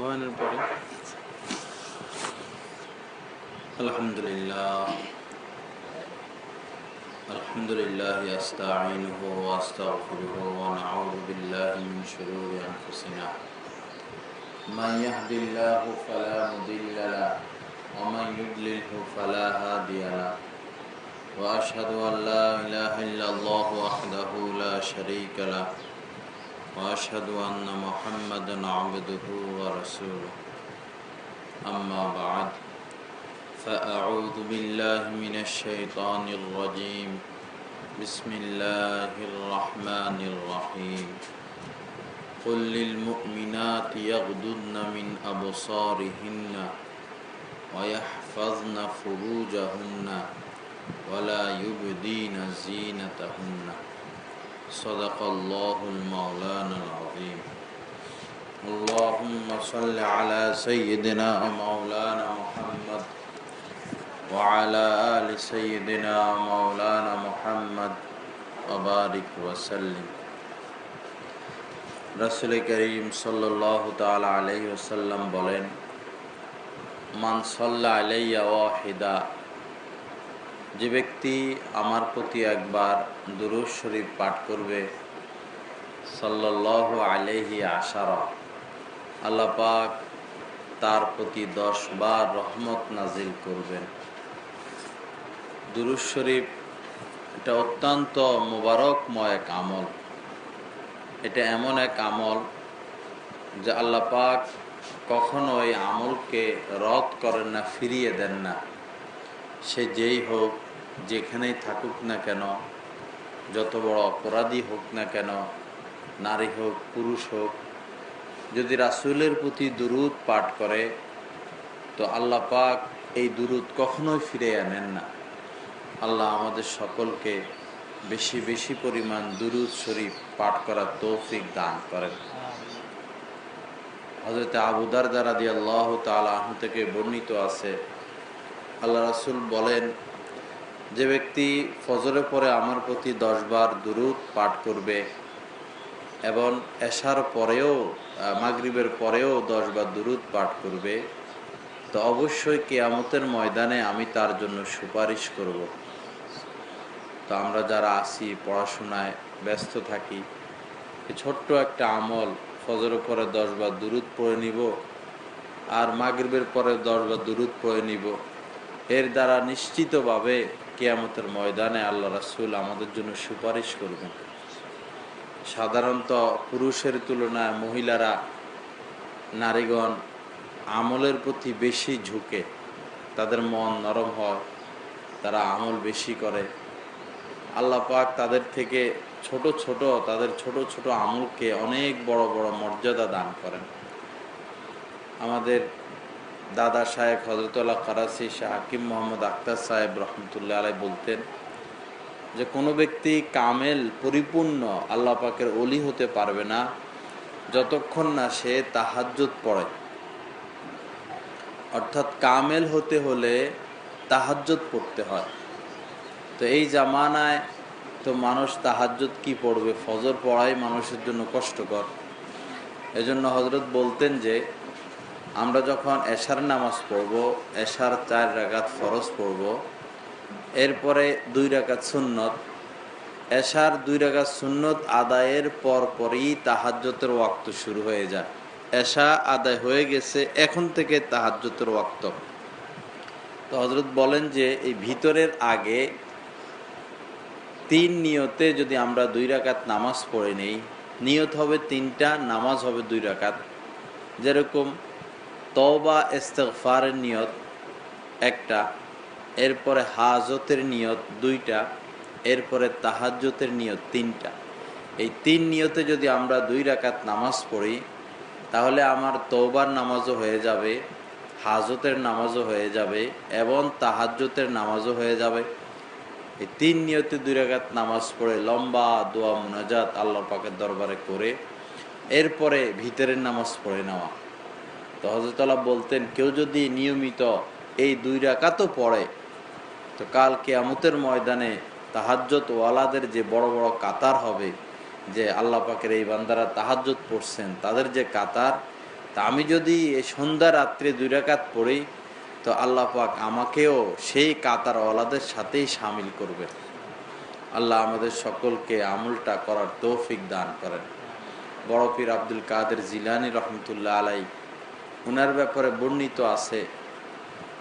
ভগবানের الحمد لله. الحمد لله أستعينه وأستغفره ونعوذ بالله من شرور أنفسنا. من يهد الله فلا مضل له ومن يضلله فلا هادي له. وأشهد أن لا إله إلا الله وحده لا شريك له. وأشهد أن محمدا عبده ورسوله. أما بعد فأعوذ بالله من الشيطان الرجيم. بسم الله الرحمن الرحيم. قل للمؤمنات يغضضن من أبصارهن ويحفظن فروجهن ولا يبدين زينتهن. صدق الله المولانا العظيم اللهم صل على سيدنا مولانا محمد وعلى آل سيدنا مولانا محمد وبارك وسلم রসুল করিম সাল্লাহ তালা আলহি ওসাল্লাম বলেন মান সাল্লা আলাইয়া ওয়াহিদা যে ব্যক্তি আমার প্রতি একবার দুরুজ শরীফ পাঠ করবে সাল্লাহ আলহি আশারা, আল্লাহ পাক তার প্রতি দশ বার রহমত নাজিল করবেন। দুরুজ শরীফ এটা অত্যন্ত মোবারকময় এক আমল। এটা এমন এক আমল যে আল্লাহ পাক কখনো এই আমলকে রদ করেন না, ফিরিয়ে দেন না। সে যেই হোক যেখানেই থাকুক না কেন, যত বড় অপরাধী হোক না কেন, নারী হোক, পুরুষ হোক, যদি রাসুলের প্রতি দুরুদ পাঠ করে, তো আল্লাহ পাক এই দুরুদ কখনোই ফিরে আনেন না। আল্লাহ আমাদের সকলকে বেশি বেশি পরিমাণ দুরুদ শরীফ পাঠ করার তৌফিক দান করেন। হজরত আবুদার দ্বারা দিয়ে আল্লাহ তালাহ থেকে বর্ণিত আছে, আল্লাহ রাসুল বলেন যে ব্যক্তি ফজরে পরে আমার প্রতি দশবার দুরুদ পাঠ করবে এবং এশার পরেও মাগরিবের পরেও দশবার দুরুদ পাঠ করবে, তো অবশ্যই কেয়ামতের ময়দানে আমি তার জন্য সুপারিশ করব। তো আমরা যারা আসি পড়াশোনায় ব্যস্ত থাকি ছোট্ট একটা আমল ফজরের পরে দশবার দুরুদ পড়ে নিব আর মাগরিবের পরে দশবার দুরুদ পড়ে নিব। এর দ্বারা নিশ্চিতভাবে কেয়ামতের ময়দানে আল্লাহ রাসুল আমাদের জন্য সুপারিশ করবেন। সাধারণত পুরুষের তুলনায় মহিলারা নারীগণ আমলের প্রতি বেশি ঝুঁকে। তাদের মন নরম হয়, তারা আমল বেশি করে। আল্লাহ পাক তাদের থেকে ছোট ছোট, তাদের ছোট ছোট আমলকে অনেক বড় বড় মর্যাদা দান করেন। আমাদের দাদা সাহেব হজরতুল্লাহ কারাসি শাহ হাকিম মোহাম্মদ আক্তার সাহেব রহমতুল্লাহ আলাই বলতেন যে, কোনো ব্যক্তি কামেল, পরিপূর্ণ আল্লাহ পাকের অলি হতে পারবে না যতক্ষণ না সে তাহাজ্জুদ পড়ে। অর্থাৎ কামেল হতে হলে তাহাজ্জুদ পড়তে হয়। তো এই জামানায় তো মানুষ তাহাজ্জুদ কি পড়বে? ফজর পড়াই মানুষের জন্য কষ্টকর। এজন্য হজরত বলতেন যে আমরা যখন এশার নামাজ পড়ব, এশার চার রাগাত ফরজ পড়ব, এরপরে দুই রাকাত সুন্নত। এশার দুই রাকাত সুন্নত আদায়ের পর পরই তাহাজ্যতের ওয়াক্ত শুরু হয়ে যায়। এশা আদায় হয়ে গেছে, এখন থেকে তাহাজ্যতের ওয়াক্ত। তো হজরত বলেন যে, এই ভিতরের আগে তিন নিয়তে যদি আমরা দুই রাকাত নামাজ পড়ে নেই, নিয়ত হবে তিনটা, নামাজ হবে দুই রাকাত। যেরকম তবা ইস্তেগফারের নিয়ত একটা, এরপরে হাজতের নিয়ত দুইটা, এরপরে তাহাজ্যতের নিয়ত তিনটা। এই তিন নিয়তে যদি আমরা দুই রাকাত নামাজ পড়ি, তাহলে আমার তৌবার নামাজও হয়ে যাবে, হাজতের নামাজও হয়ে যাবে, এবং তাহাজ্যতের নামাজও হয়ে যাবে। এই তিন নিয়তে দুই রাকাত নামাজ পড়ে লম্বা দোয়া, মুনাজাত আল্লাহ পাকের দরবারে করে, এরপরে ভিতরের নামাজ পড়ে নেওয়া। তো হজরতলা বলতেন, কেউ যদি নিয়মিত এই দুই রাকাতও পড়ে, তো কাল কেয়ামতের ময়দানে তাহাজ্জত ওয়ালাদের যে বড় বড় কাতার হবে, যে আল্লাহ পাকের এই বান্দারা তাহাজ্জত পড়ছেন, তাদের যে কাতার, তা আমি যদি সন্ধ্যা রাত্রে দুই রাকাত পড়ি, তো আল্লাহ পাক আমাকেও সেই কাতার ওয়ালাদের সাথেই সামিল করবে। আল্লাহ আমাদের সকলকে আমলটা করার তৌফিক দান করেন। বড় পীর আব্দুল কাদের জিলানি রহমতুল্লাহ আলাই উনার ব্যাপারে বর্ণিত আছে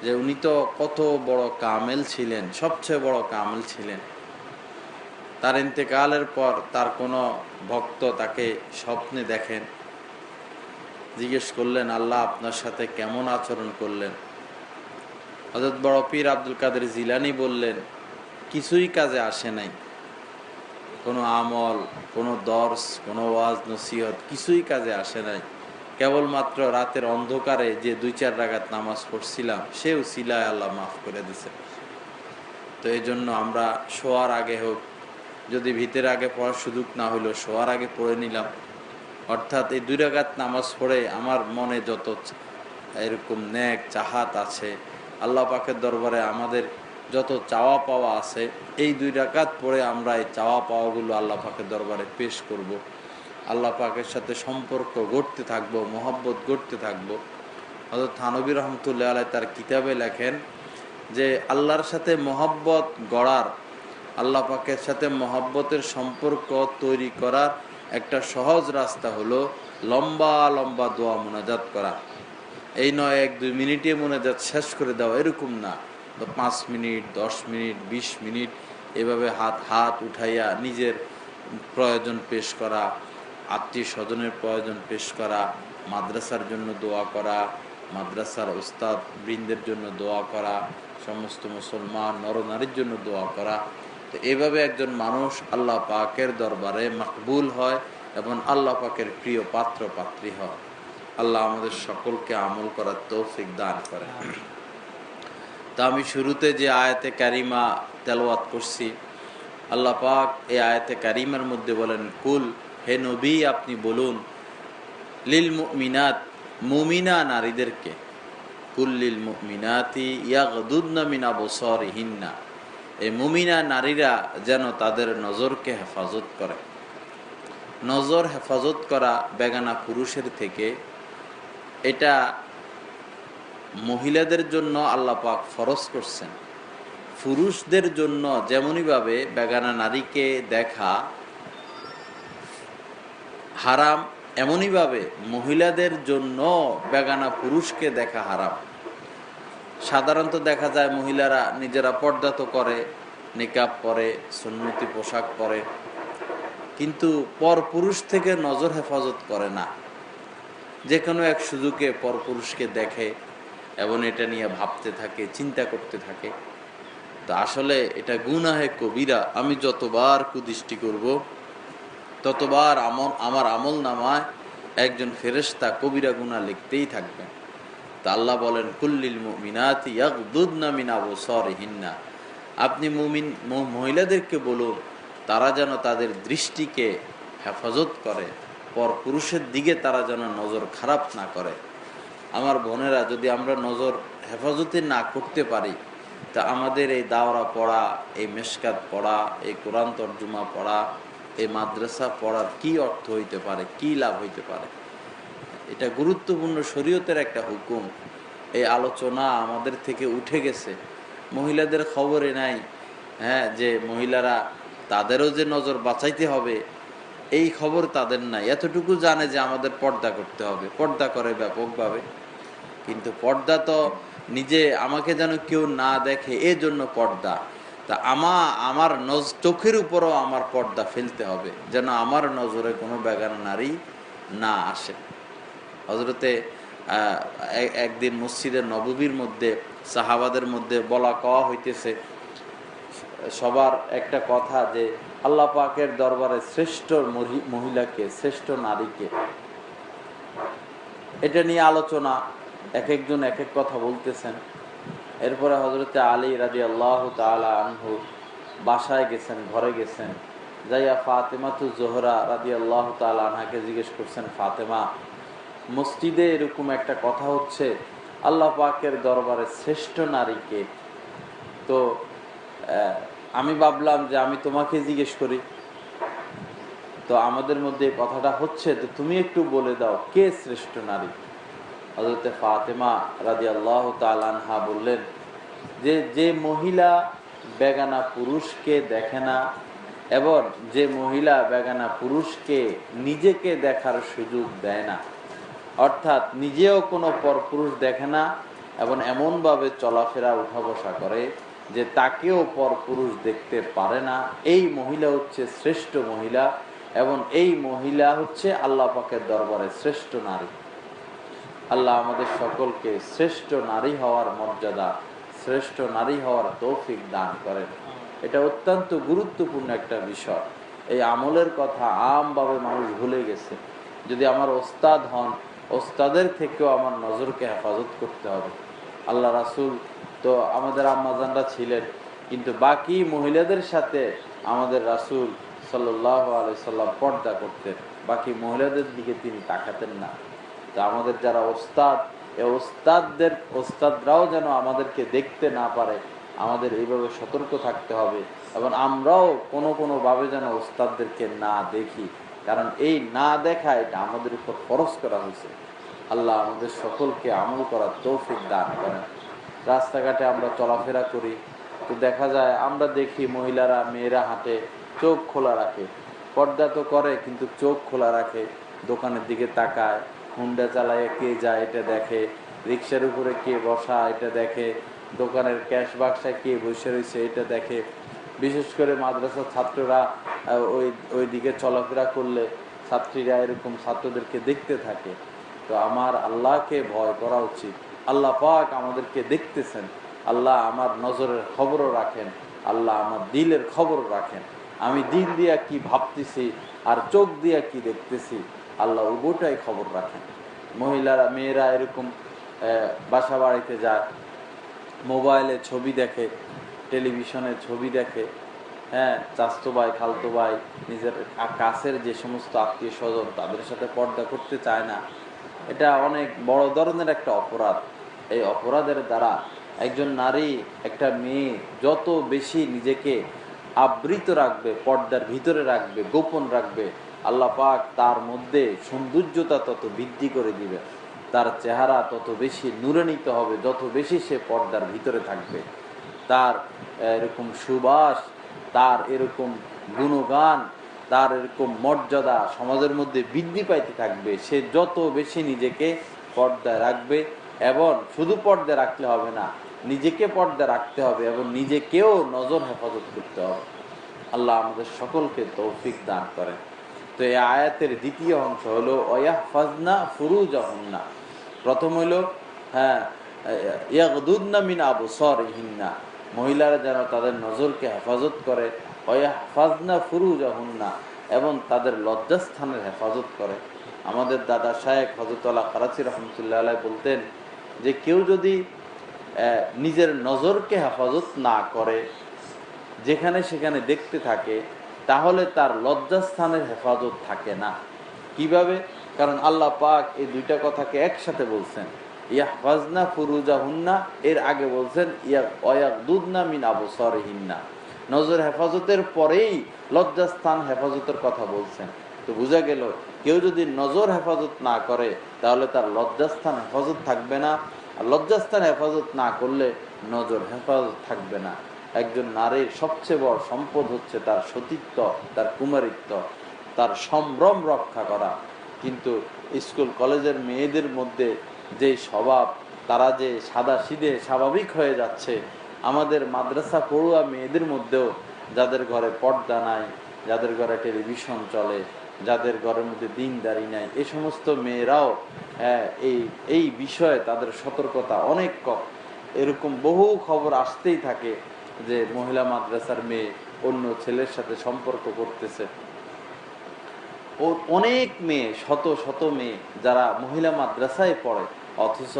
যে উনি তো কত বড় কামেল ছিলেন, সবচেয়ে বড় কামেল ছিলেন। তার ইন্তেকালের পর তার কোনো ভক্ত তাকে স্বপ্নে দেখেন। জিজ্ঞেস করলেন, আল্লাহ আপনার সাথে কেমন আচরণ করলেন? হজরত বড় পীর আব্দুল কাদের জিলানি বললেন, কিছুই কাজে আসে নাই। কোনো আমল, কোনো দর্শ, কোনো ওয়াজ, নসিহত কিছুই কাজে আসে নাই। কেবলমাত্র রাতের অন্ধকারে যে দুই চার রাগাত নামাজ পড়ছিলাম, সেও সিলায় আল্লাহ মাফ করে দিছে তো এই জন্য আমরা শোয়ার আগে হোক, যদি ভিতের আগে পড়ার সুযোগ না হইল, শোয়ার আগে পড়ে নিলাম অর্থাৎ এই দুই রাগাত নামাজ পড়ে আমার মনে যত এরকম ন্যাক চাহাত আছে, আল্লাহ পাকের দরবারে আমাদের যত চাওয়া পাওয়া আছে, এই দুই রাকাত পরে আমরা এই চাওয়া পাওয়াগুলো আল্লাহ পাকের দরবারে পেশ করব। আল্লাহ পাকের সাথে সম্পর্ক গড়তে থাকব, মোহব্বত গড়তে থাকব। হয়তো থানবী রহমতুল্লাহ আলাই তার কিতাবে লেখেন যে, আল্লাহর সাথে মোহব্বত গড়ার, আল্লাহ পাকের সাথে মহব্বতের সম্পর্ক তৈরি করার একটা সহজ রাস্তা হলো লম্বা লম্বা দোয়া মোনাজাত করা। এই নয়, এক দুই মিনিটে মোনাজাত শেষ করে দেওয়া এরকম না। পাঁচ মিনিট, দশ মিনিট, বিশ মিনিট, এভাবে হাত হাত উঠাইয়া নিজের প্রয়োজন পেশ করা আত্মীয় স্বজনের প্রয়োজন পেশ করা, মাদ্রাসার জন্য দোয়া করা, মাদ্রাসার ওস্তাদ বৃন্দের জন্য দোয়া করা, সমস্ত মুসলমান নরনারীর জন্য দোয়া করা। তো এভাবে একজন মানুষ আল্লাহ পাকের দরবারে মকবুল হয় এবং আল্লাহ পাকের প্রিয় পাত্র, পাত্রী হয়। আল্লাহ আমাদের সকলকে আমল করার তৌফিক দান করে তা আমি শুরুতে যে আয়াতে কারিমা তেলাওয়াত করছি, আল্লাহ পাক এই আয়াতে কারিমার মধ্যে বলেন, কুল হে নবী, আপনি বলুন, লিল মুমিনাত, মুমিনা নারীদেরকে, কুল লিল মুমিনাতি ইয়াগদুদনা মিন আবসারিহিন্না, এই মুমিনা নারীরা যেন তাদের নজরকে হেফাজত করে। নজর হেফাজত করা বেগানা পুরুষের থেকে, এটা মহিলাদের জন্য আল্লাহ পাক ফরজ করছেন। পুরুষদের জন্য যেমনইভাবে বেগানা নারীকে দেখা হারাম এমনইভাবে মহিলাদের জন্য বেগানা পুরুষকে দেখা হারাম। সাধারণত দেখা যায় মহিলারা নিজেরা পর্দা তো করে, নিকাব পরে, সুন্নতি পোশাক পরে। কিন্তু পর পুরুষ থেকে নজর হেফাজত করে না। যে কোনো এক সুযোগে পরপুরুষকে দেখে, এবং এটা নিয়ে ভাবতে থাকে, চিন্তা করতে থাকে। তো আসলে এটা গুনাহে কবিরা, আমি যতবার কুদৃষ্টি করব ততবার আমল, আমার আমল নামায় একজন ফেরেস্তা কবিরা গুণা লিখতেই থাকবেন তা আল্লাহ বলেন, কুল্লিল মিন আবসারিহিন্না। আপনি মুমিন মহিলাদেরকে বলুন, তারা যেন তাদের দৃষ্টিকে হেফাজত করে, পর পুরুষের দিকে তারা যেন নজর খারাপ না করে। আমার বোনেরা, যদি আমরা নজর হেফাজতে না করতে পারি, তা আমাদের এই দাওরা পড়া, এই মেশকাত পড়া, এই কোরআন তর্জুমা পড়া এই মাদ্রাসা পড়ার কি অর্থ হইতে পারে, কি লাভ হইতে পারে? এটা গুরুত্বপূর্ণ শরীয়তের একটা হুকুম। এই আলোচনা আমাদের থেকে উঠে গেছে। মহিলাদের খবরে নাই হ্যাঁ যে মহিলারা তাদেরও যে নজর বাঁচাইতে হবে, এই খবর তাদের নাই। এতটুকু জানে যে আমাদের পর্দা করতে হবে। পর্দা করে ব্যাপকভাবে। কিন্তু পর্দা তো নিজে আমাকে যেন কেউ না দেখে, এজন্য পর্দা। তা আমা, আমার নজ, চোখের উপরও আমার পর্দা ফেলতে হবে, যেন আমার নজরে কোনো বেগানা নারী না আসে। হজরতে একদিন মসজিদের নববীর মধ্যে, সাহাবাদের মধ্যে বলা কওয়া হইতেছে, সবার একটা কথা যে, আল্লাহ পাকের দরবারে শ্রেষ্ঠ মহিলাকে, শ্রেষ্ঠ নারীকে। এটা নিয়ে আলোচনা এক একজন এক এক কথা বলতেছেন। এরপরে হজরতে আলী রাজি আল্লাহ তালা আনহু বাসায় গেছেন, ঘরে গেছেন। যাইয়া ফাতেমা তু জোহরা রাজি আল্লাহ তালা আনহাকে জিজ্ঞেস করছেন, ফাতেমা, মসজিদে এরকম একটা কথা হচ্ছে, আল্লাহ পাকের দরবারে শ্রেষ্ঠ নারীকে। তো আমি ভাবলাম যে আমি তোমাকে জিজ্ঞেস করি। তো আমাদের মধ্যে কথাটা হচ্ছে, তো তুমি একটু বলে দাও, কে শ্রেষ্ঠ নারী? হজরতে ফাতেমা রাজি আল্লাহ তালানহা বললেন, যে যে মহিলা বেগানা পুরুষকে দেখে না এবং যে মহিলা বেগানা পুরুষকে নিজেকে দেখার সুযোগ দেয় না, অর্থাৎ নিজেও কোনো পরপুরুষ দেখে না এবং এমনভাবে চলাফেরা উঠা বসা করে যে তাকেও পরপুরুষ দেখতে পারে না, এই মহিলা হচ্ছে শ্রেষ্ঠ মহিলা এবং এই মহিলা হচ্ছে আল্লাহ পাকের দরবারে শ্রেষ্ঠ নারী। আল্লাহ আমাদের সকলকে শ্রেষ্ঠ নারী হওয়ার মর্যাদা, শ্রেষ্ঠ নারী হওয়ার তৌফিক দান করেন। এটা অত্যন্ত গুরুত্বপূর্ণ একটা বিষয়। এই আমলের কথা আমভাবে মানুষ ভুলে গেছে। যদি আমার ওস্তাদ হন, ওস্তাদের থেকেও আমার নজরকে হেফাজত করতে হবে। আল্লাহ রাসুল তো আমাদের আম্মাজানরা ছিলেন, কিন্তু বাকি মহিলাদের সাথে আমাদের রাসুল সাল্লাহ আলাইসাল্লাম পর্দা করতেন। বাকি মহিলাদের দিকে তিনি তাকাতেন না। তা আমাদের যারা ওস্তাদ এই ওস্তাদদের, ওস্তাদরাও যেন আমাদেরকে দেখতে না পারে, আমাদের এইভাবে সতর্ক থাকতে হবে এবং আমরাও কোনো কোনোভাবে যেন ওস্তাদদেরকে না দেখি। কারণ এই না দেখা এটা আমাদের উপর খরচ করা হয়েছে। আল্লাহ আমাদের সকলকে আমল করার তৌফিক দান করেন। রাস্তাঘাটে আমরা চলাফেরা করি, তো দেখা যায় আমরা দেখি মহিলারা, মেয়েরা হাঁটে, চোখ খোলা রাখে। পর্দা তো করে, কিন্তু চোখ খোলা রাখে, দোকানের দিকে তাকায় হুন্ডা চালায়, কে যায় এটা দেখে। রিক্সার উপরে কে বসা, এটা দেখে। দোকানের ক্যাশ বাক্সায় কে বসে রয়েছে, এটা দেখে। বিশেষ করে মাদ্রাসার ছাত্ররা ওই ওই দিকে চলাফেরা করলে ছাত্রীরা এরকম ছাত্রদেরকে দেখতে থাকে। তো আমার আল্লাহকে ভয় করা উচিত। আল্লাহ পাক আমাদেরকে দেখতেছেন। আল্লাহ আমার নজরের খবরও রাখেন। আল্লাহ আমার দিলের খবর রাখেন। আমি দিল দিয়া কি ভাবতেছি আর চোখ দিয়া কি দেখতেছি? আল্লাহ উভয়টাই খবর রাখেন। মহিলারা, মেয়েরা এরকম বাসা বাড়িতে যায়, মোবাইলে ছবি দেখে, টেলিভিশনে ছবি দেখে হ্যাঁ চাস্তো ভাই, খালতো ভাই, নিজের কাছের যে সমস্ত আত্মীয় স্বজন, তাদের সাথে পর্দা করতে চায় না। এটা অনেক বড় ধরনের একটা অপরাধ। এই অপরাধের দ্বারা একজন নারী, একটা মেয়ে যত বেশি নিজেকে আবৃত রাখবে, পর্দার ভিতরে রাখবে, গোপন রাখবে আল্লাহ পাক তার মধ্যে সৌন্দর্যতা তত বৃদ্ধি করে দিবে, তার চেহারা তত বেশি নূরান্বিত হবে, যত বেশি সে পর্দার ভিতরে থাকবে। তার এরকম সুবাস, তার এরকম গুণগান, তার এরকম মর্যাদা সমাজের মধ্যে বৃদ্ধি পাইতে থাকবে। সে যত বেশি নিজেকে পর্দায় রাখবে, এবং শুধু পর্দায় রাখলে হবে না, নিজেকে পর্দায় রাখতে হবে, এবং নিজেকেও নজর হেফাজত করতে হবে। আল্লাহ আমাদের সকলকে তৌফিক দান করেন। তো এই আয়াতের দ্বিতীয় অংশ হলো অয়াহ ফাজনা ফুরু জহন্না প্রথম হলো হ্যাঁ ইয়াকদুদনা মিন আবু সর হিন্না মহিলারা যেন তাদের নজরকে হেফাজত করে অয়াহ ফাজনা ফুরু জহন্না এবং তাদের লজ্জাস্থানের হেফাজত করে। আমাদের দাদা শায়েক হজরতলা কারাচি রহমতুল্লাহ বলতেন যে, কেউ যদি নিজের নজরকে হেফাজত না করে, যেখানে সেখানে দেখতে থাকে তাহলে তার লজ্জাস্থানের হেফাজত থাকে না। কীভাবে? কারণ আল্লাহ পাক এই দুইটা কথাকে একসাথে বলছেন। ইয়াহফাজনা ফুরুজা হুন্না এর আগে বলছেন, ইয়া অয়াক দুদনা মিন আবসর হিন্না নজর হেফাজতের পরেই লজ্জাস্থান হেফাজতের কথা বলছেন। তো বোঝা গেল, কেউ যদি নজর হেফাজত না করে, তাহলে তার লজ্জাস্থান হেফাজত থাকবে না। আর লজ্জাস্থান হেফাজত না করলে নজর হেফাজত থাকবে না। একজন নারীর সবচেয়ে বড় সম্পদ হচ্ছে তার সতীত্ব তার কুমারিত্ব তার সম্ভ্রম রক্ষা করা। কিন্তু স্কুল কলেজের মেয়েদের মধ্যে যে স্বভাব তারা যে সাদা সিধে স্বাভাবিক হয়ে যাচ্ছে আমাদের মাদ্রাসা পড়ুয়া মেয়েদের মধ্যেও যাদের ঘরে পর্দা নাই যাদের ঘরে টেলিভিশন চলে যাদের ঘরের মধ্যে দিনদারি নাই এ সমস্ত মেয়েরাও হ্যাঁ, এই এই বিষয়ে তাদের সতর্কতা অনেক কম। এরকম বহু খবর আসতেই থাকে। যে মহিলা মাদ্রাসার মেয়ে অন্য ছেলের সাথে সম্পর্ক করতেছে। ও অনেক মেয়ে, শত শত মেয়ে যারা মহিলা মাদ্রাসায় পড়ে, অথচ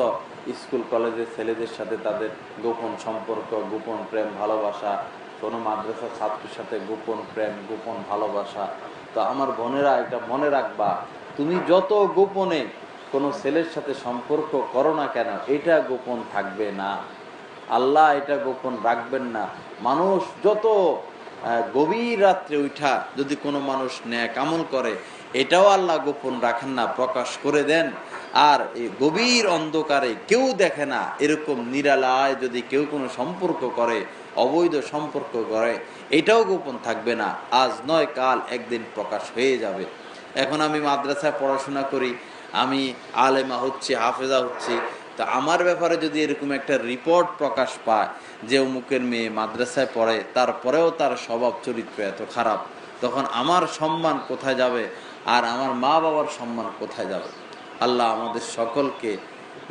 স্কুল কলেজের ছেলেদের সাথে তাদের গোপন সম্পর্ক, গোপন প্রেম, ভালোবাসা। কোনো মাদ্রাসার ছাত্রের সাথে গোপন প্রেম, গোপন ভালোবাসা। তো আমার বোনেরা, এটা মনে রাখবা, তুমি যত গোপনে কোনো ছেলের সাথে সম্পর্ক করো না কেন, এটা গোপন থাকবে না। আল্লাহ এটা গোপন রাখবেন না। মানুষ যত গভীর রাত্রে উঠা যদি কোনো মানুষ ন্যাক আমল করে, এটাও আল্লাহ গোপন রাখেন না, প্রকাশ করে দেন। আর এই গভীর অন্ধকারে কেউ দেখে না, এরকম নিরালায় যদি কেউ কোনো সম্পর্ক করে, অবৈধ সম্পর্ক করে, এটাও গোপন থাকবে না। আজ নয়, কাল একদিন প্রকাশ হয়ে যাবে। এখন আমি মাদ্রাসায় পড়াশোনা করি, আমি আলেমা হচ্ছি, হাফেজা হচ্ছি তো আমার ব্যাপারে যদি এরকম একটা রিপোর্ট প্রকাশ পায় যে অমুকের মেয়ে মাদ্রাসায় পড়ে, তারপরেও তার স্বভাব চরিত্র এত খারাপ, তখন আমার সম্মান কোথায় যাবে আর আমার মা বাবার সম্মান কোথায় যাবে? আল্লাহ আমাদের সকলকে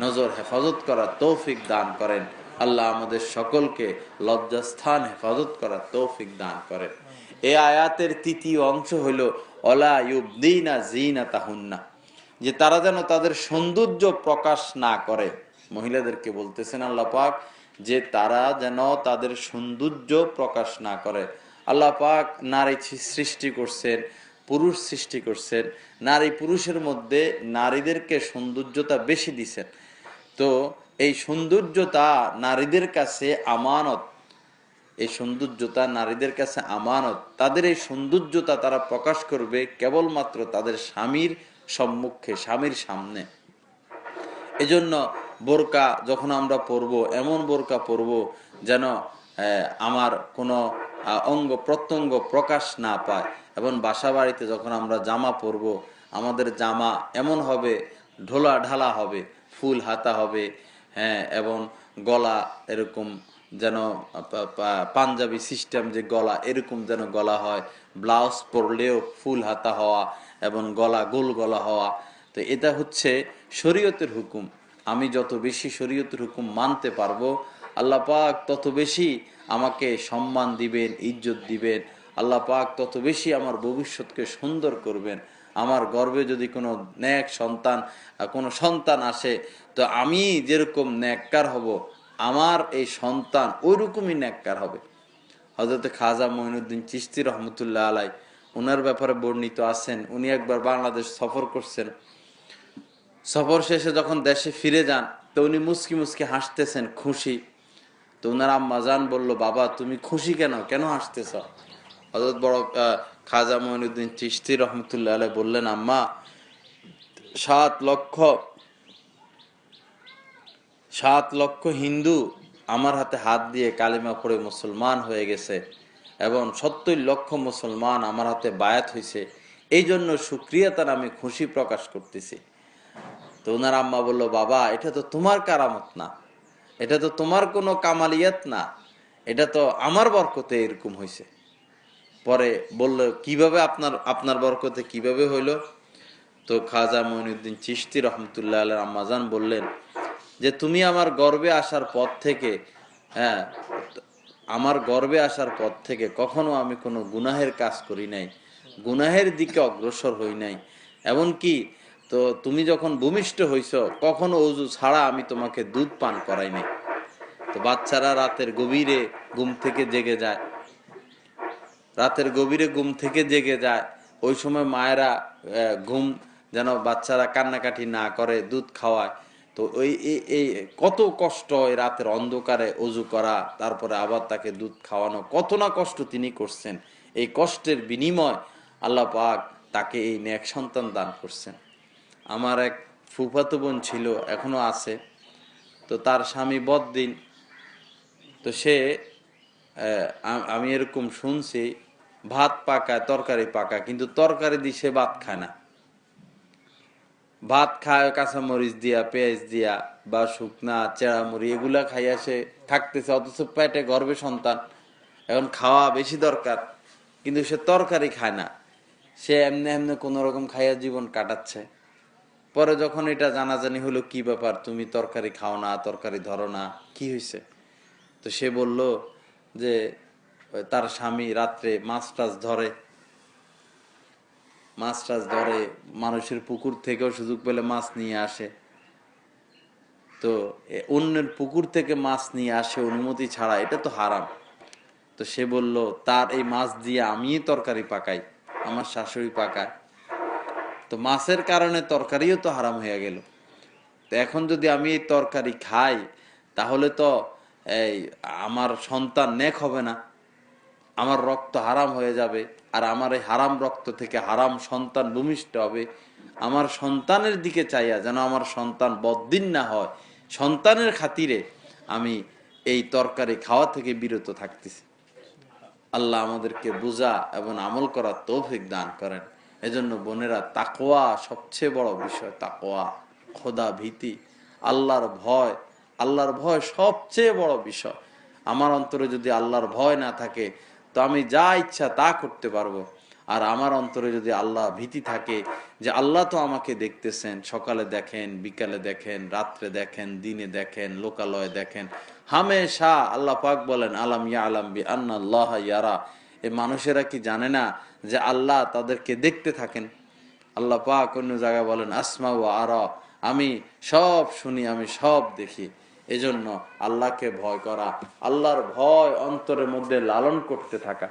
নজর হেফাজত করার তৌফিক দান করেন। আল্লাহ আমাদের সকলকে লজ্জাস্থান হেফাজত করার তৌফিক দান করেন। এ আয়াতের তৃতীয় অংশ হইল, অলা ইউবদিনা জিনা তাহুন্না যে তারা যেন তাদের সৌন্দর্য প্রকাশ না করে। মহিলাদেরকে বলতেছেন আল্লাহ পাক যে তারা যেন তাদের সৌন্দর্য প্রকাশ না করে। আল্লাহ পাক নারী সৃষ্টি করছেন, পুরুষ সৃষ্টি করছেন, নারী পুরুষের মধ্যে নারীদেরকে সৌন্দর্যতা বেশি দিছেন। তো এই সৌন্দর্যতা নারীদের কাছে আমানত, এই সৌন্দর্যতা নারীদের কাছে আমানত, তাদের এই সৌন্দর্যতা তারা প্রকাশ করবে কেবলমাত্র তাদের স্বামীর সম্মুখে, স্বামীর সামনে। এজন্য বোরকা যখন আমরা পরব, এমন বোরকা পরব যেন আমার কোনো অঙ্গ প্রত্যঙ্গ প্রকাশ না পায়। এবং বাসা বাড়িতে যখন আমরা জামা পরব, আমাদের জামা এমন হবে, ঢোলা ঢালা হবে, ফুল হাতা হবে হ্যাঁ এবং গলা এরকম যেন পাঞ্জাবি সিস্টেম যে গলা এরকম যেন গলা হয়, ব্লাউজ পরলেও ফুল হাতা হওয়া এবং গলা গোল গলা হওয়া। তো এটা হচ্ছে শরীয়তের হুকুম। আমি যত বেশি শরীয়তের হুকুম মানতে পারব, আল্লাহ পাক তত বেশি আমাকে সম্মান দিবেন, ইজ্জত দিবেন। আল্লাহ পাক তত বেশি আমার ভবিষ্যৎকে সুন্দর করবেন। আমার গর্বে যদি কোনো ন্যাক সন্তান, কোনো সন্তান আসে, তো আমি যেরকম ন্যাক্কার হব, আমার এই সন্তান ওই রকমই ন্যাক্কার হবে। হজরত খাজা মহিনুদ্দিন চিস্তি রহমতুল্লাহ আলাই ওনার ব্যাপারে বর্ণিত আছেন। উনি একবার বাংলাদেশ সফর করছেন। সফর শেষে যখন দেশে ফিরে যান, তো উনি মুসকি মুসকি হাসতেছেন, খুশি? তো ওনার আম্মা জান বলল, বাবা, তুমি খুশি কেন? কেন হাসতেছ? হজরত বড় খাজা মহিনুদ্দিন চিস্তি রহমতুল্লাহ আলাই বললেন, আম্মা, সাত লক্ষ সাত লক্ষ হিন্দু আমার হাতে হাত দিয়ে কালিমা পড়ে মুসলমান হয়ে গেছে। এবং সত্তর লক্ষ মুসলমান আমার হাতে বায়াত হয়েছে। এই জন্য সুক্রিয়তার আমি খুশি প্রকাশ করতেছি। তো ওনার আম্মা বলল, বাবা, এটা তো তোমার কারামত না। এটা তো তোমার কোনো কামালিয়াত না। এটা তো আমার বরকতে এরকম হয়েছে। পরে বলল, কীভাবে আপনার আপনার বরকতে কীভাবে হইল? তো খাজা মঈনুদ্দিন চিশতি রহমতুল্লাহ আল্লাহ আম্মাজান বললেন, যে তুমি আমার গর্বে আসার পর থেকে হ্যাঁ আমার গর্বে আসার পর থেকে কখনো আমি কোনো গুনাহের কাজ করি নাই, গুনাহের দিকে অগ্রসর হই নাই। এমনকি তো তুমি যখন ভূমিষ্ঠ হইছ, কখনো অজু ছাড়া আমি তোমাকে দুধ পান করাই নাই। তো বাচ্চারা রাতের গভীরে ঘুম থেকে জেগে যায়। রাতের গভীরে ঘুম থেকে জেগে যায়। ওই সময় মায়েরা ঘুম যেন বাচ্চারা কান্নাকাটি না করে, দুধ খাওয়ায়। তো ওই এই- কত কষ্ট এই রাতের অন্ধকারে অজু করা, তারপরে আবার তাকে দুধ খাওয়ানো, কত না কষ্ট তিনি করছেন। এই কষ্টের বিনিময় আল্লাহ পাক তাকে এই ন্যাক সন্তান দান করছেন। আমার এক ফুফাতো বোন ছিল, এখনও আছে। তো তার স্বামী বদ্দিন। তো সে আমি এরকম শুনছি, ভাত পাকায়, তরকারি পাকা কিন্তু তরকারি দিয়ে সে ভাত খায় না। ভাত খায়, কাঁচামরিচ দিয়া, পেঁয়াজ দিয়া বা শুকনা চেড়ামুড়ি এগুলা খাইয়া সে থাকতেছে, অথচ পেটে গর্বে সন্তান। এখন খাওয়া বেশি দরকার, কিন্তু সে তরকারি খায় না। সে এমনি এমনি কোনো রকম খাইয়া জীবন কাটাচ্ছে। পরে যখন এটা জানাজানি হলো, কি ব্যাপার? তুমি তরকারি খাও না, তরকারি ধরো না, কি হয়েছে তো সে বলল যে, তার স্বামী রাত্রে মাছ টাছ ধরে। মাছ টাছ ধরে, মানুষের পুকুর থেকেও সুযোগ পেলে মাছ নিয়ে আসে। তো অন্যের পুকুর থেকে মাছ নিয়ে আসে অনুমতি ছাড়া, এটা তো হারাম। তো সে বলল, তার এই মাছ দিয়ে আমি তরকারি পাকাই, আমার শাশুড়ি পাকায়। তো মাছের কারণে তরকারিও তো হারাম হয়ে গেল। তো এখন যদি আমি এই তরকারি খাই, তাহলে তো এই, আমার সন্তান নেক হবে না। আমার রক্ত হারাম হয়ে যাবে, আর আমার এই হারাম রক্ত থেকে হারাম সন্তান ভূমিষ্ঠ হবে। আমার সন্তানের দিকে চাইয়া যেন আমার সন্তান বদ্দিন না হয়। সন্তানের খাতিরে আমি এই তরকারি খাওয়া থেকে বিরত থাকতেছি। আল্লাহ আমাদেরকে বোঝা এবং আমল করার তৌফিক দান করেন। এজন্য বোনেরা তাকোয়া সবচেয়ে বড় বিষয় তাকোয়া খোদা ভীতি, আল্লাহর ভয়। আল্লাহর ভয় সবচেয়ে বড় বিষয়। আমার অন্তরে যদি আল্লাহর ভয় না থাকে তো আমি যা ইচ্ছা তা করতে পারব। আর আমার অন্তরে যদি আল্লাহ ভীতি থাকে যে আল্লাহ তো আমাকে দেখতেছেন, সকালে দেখেন, বিকালে দেখেন, রাত্রে দেখেন, দিনে দেখেন, লোকালয়ে দেখেন, হামেশা আল্লাহ পাক বলেন, আলাম ইয়া আলাম বি আন্নাল্লাহ ইয়ারা। এ মানুষেরা কি জানে না যে আল্লাহ তাদেরকে দেখতে থাকেন? আল্লাহ পাক অন্য জায়গায় বলেন, আসমা ও আর। আমি সব শুনি, আমি সব দেখি। এজন্য আল্লাহকে ভয় করা, আল্লাহর ভয় অন্তরের মধ্যে লালন করতে থাকা।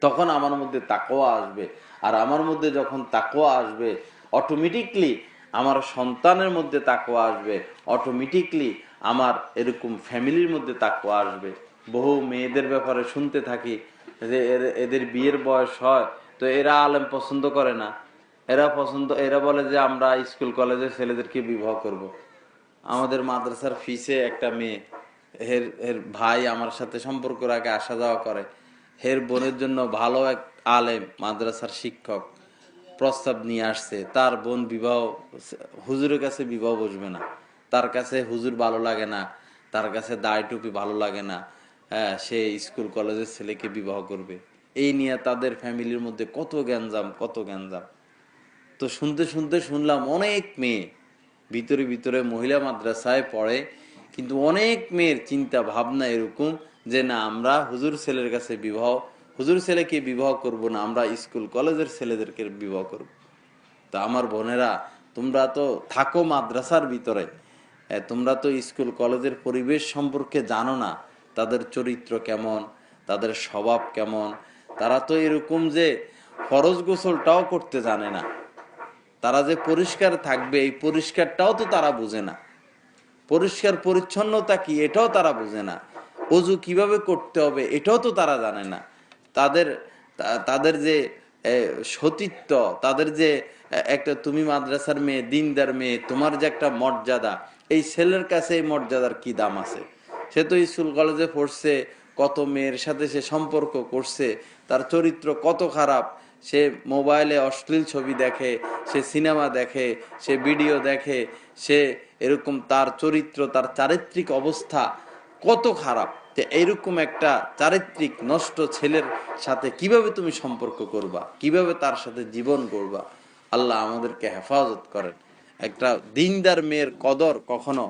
তখন আমার মধ্যে তাকোয়া আসবে। আর আমার মধ্যে যখন তাকোয়া আসবে অটোমেটিকলি আমার সন্তানের মধ্যে তাকোয়া আসবে। অটোমেটিকলি আমার এরকম ফ্যামিলির মধ্যে তাকোয়া আসবে। বহু মেয়েদের ব্যাপারে শুনতে থাকি যে এদের বিয়ের বয়স হয়, তো এরা আলেম পছন্দ করে না। এরা পছন্দ, এরা বলে যে আমরা স্কুল, কলেজের ছেলেদেরকে বিবাহ করব। আমাদের মাদ্রাসার ফিসে একটা মেয়ে, হের হের ভাই আমার সাথে সম্পর্ক রাখে, আসা যাওয়া করে। হের বোনের জন্য ভালো এক আলেম, মাদ্রাসার শিক্ষক, প্রস্তাব নিয়ে আসছে। তার বোন বিবাহ, হুজুরের কাছে বিবাহ বসবে না। তার কাছে হুজুর ভালো লাগে না। তার কাছে দায় টুপি ভালো লাগে না। হ্যাঁ সে স্কুল, কলেজের ছেলেকে বিবাহ করবে। এই নিয়ে তাদের ফ্যামিলির মধ্যে কত গ্যাঞ্জাম কত গ্যাঞ্জাম। তো শুনতে শুনতে শুনলাম অনেক মেয়ে ভিতরে ভিতরে মহিলা মাদ্রাসায় পড়ে, কিন্তু অনেক মেয়ের চিন্তা, ভাবনা এরকম যে না, আমরা হুজুর ছেলের কাছে বিবাহ, হুজুর ছেলেকে বিবাহ করব না, আমরা স্কুল কলেজের ছেলেদেরকে বিবাহ করব। তা আমার বোনেরা, তোমরা তো থাকো মাদ্রাসার ভিতরে তোমরা তো স্কুল কলেজের পরিবেশ সম্পর্কে জানো না, তাদের চরিত্র কেমন, তাদের স্বভাব কেমন, তারা তো এরকম যে ফরজ গোসলটাও করতে জানে না। তারা যে পরিষ্কার থাকবে, এই পরিষ্কারটাও তো তারা বুঝে না। পরিষ্কার পরিচ্ছন্নতা কি, এটাও তারা বুঝে না। অজু কীভাবে করতে হবে, এটাও তো তারা জানে না। তাদের তাদের যে সতীত্ব, তাদের যে একটা তুমি মাদ্রাসার মেয়ে, দিনদার মেয়ে, তোমার যে একটা মর্যাদা, এই ছেলের কাছে এই মর্যাদার কি দাম আছে? সে তো স্কুল, কলেজে পড়ছে, কত মেয়ের সাথে সে সম্পর্ক করছে, তার চরিত্র কত খারাপ সে মোবাইলে অশ্লীল ছবি দেখে, সে সিনেমা দেখে, সে ভিডিও দেখে, সে এরকম তার চরিত্র, তার চারিত্রিক অবস্থা কত খারাপ তো এইরকম একটা চারিত্রিক নষ্ট ছেলের সাথে কীভাবে তুমি সম্পর্ক করবা? কীভাবে তার সাথে জীবন করবা? আল্লাহ আমাদেরকে হেফাজত করেন। একটা দিনদার মেয়ের কদর কখনো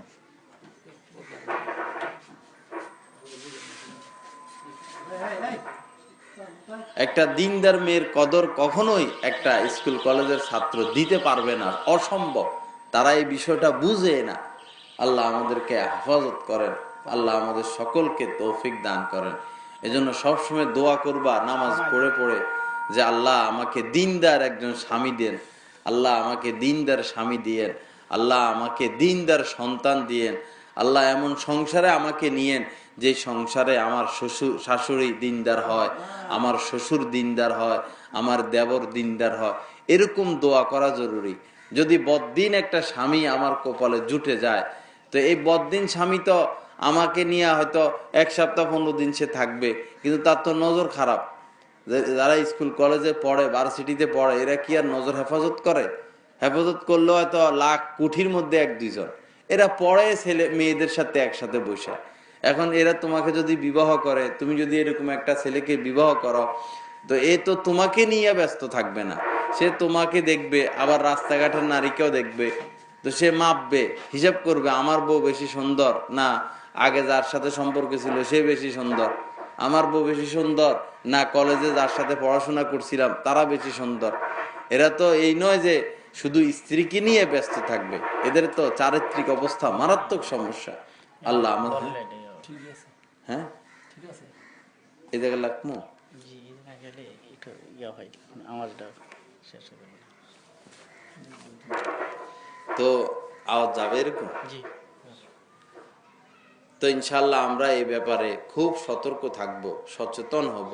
একটা দিনদার মেয়ের কদর কখনোই একটা স্কুল কলেজের ছাত্র দিতে পারবে না, অসম্ভব। তারা এই বিষয়টা বুঝে না। আল্লাহ আমাদেরকে হেফাজত করেন, আল্লাহ আমাদের সকলকে তৌফিক দান করেন। এজন্য সবসময় দোয়া করবা, নামাজ পড়ে পড়ে যে আল্লাহ আমাকে দিনদার একজন স্বামী দেন, আল্লাহ আমাকে দিনদার স্বামী দিয়েন, আল্লাহ আমাকে দিনদার সন্তান দিয়েন, আল্লাহ এমন সংসারে আমাকে নিয়েন যে সংসারে আমার শ্বশুর, শাশুড়ি দিনদার হয়, আমার শ্বশুর দিনদার হয়, আমার দেবর দিনদার হয়, এরকম দোয়া করা জরুরি। যদি বদ্দিন একটা স্বামী আমার কপালে জুটে যায়, তো এই বদ্দিন স্বামী তো আমাকে নিয়ে হয়তো এক সপ্তাহ পনেরো দিন সে থাকবে, কিন্তু তার তো নজর খারাপ। যারা স্কুল, কলেজে পড়ে, ভার্সিটিতে পড়ে, এরা কি আর নজর হেফাজত করে? হেফাজত করলেও হয়তো লাখ কোটির মধ্যে এক দুইজন। এরা পড়ে ছেলে, মেয়েদের সাথে একসাথে বসে। এখন এরা তোমাকে যদি বিবাহ করে, তুমি যদি এরকম একটা ছেলেকে বিবাহ করো, তো এ তো তোমাকে নিয়ে ব্যস্ত থাকবে না। সে তোমাকে দেখবে, আবার রাস্তাঘাটের নারীকেও দেখবে, তো সে মাপবে, হিসাব করবে, আমার বউ বেশি সুন্দর। না, আগে যার সাথে সম্পর্ক ছিল সে বেশি সুন্দর। আমার বউ বেশি সুন্দর। না, কলেজে যার সাথে পড়াশোনা করছিলাম, তারা বেশি সুন্দর। এরা তো এই নয় যে শুধু স্ত্রীকে নিয়ে ব্যস্ত থাকবে। এদের তো চারিত্রিক অবস্থা মারাত্মক সমস্যা। আল্লাহ আমাদের হ্যাঁ? এই জায়গায়। তো আওয়াজ যাবে এরকম? তো ইনশাল্লাহ আমরা এই ব্যাপারে খুব সতর্ক থাকব সচেতন হব।